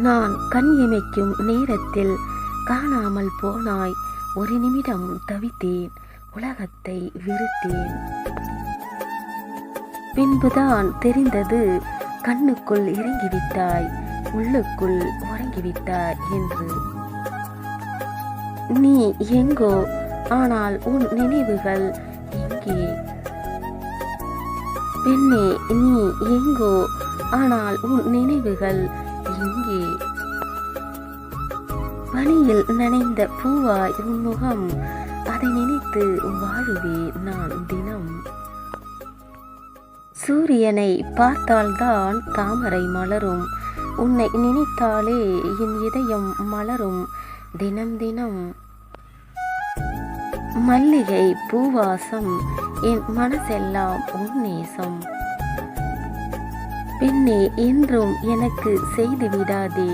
நான் கண் இமைக்கும் நேரத்தில் காணாமல் போனாய். ஒரு நிமிடம் தவித்தேன். உலகத்தை வெறுத்தேன். பின்புதான் தெரிந்தது கண்ணுக்குள் இறங்கிவிட்டாய். உள்ளுக்குள் உறங்கிவிட்டாய் என்று. நீ எங்கோ ஆனால் உன் நினைவுகள் எங்கே? பெண்ணே நீ எங்கோ ஆனால் உன் நினைவுகள் எங்கே பனியில் நனைந்த பூவாய் உன் முகம் அதை நினைத்து வாழுவே நான் தினம். சூரியனை பார்த்தால்தான் தாமரை மலரும். உன்னை நினைத்தாலே என் இதயம் மலரும் தினம் தினம். மல்லிகை பூவாசம் என் மனசெல்லாம் உன் நேசம். பெண்ணே என்றும் எனக்கு செய்து விடாதே.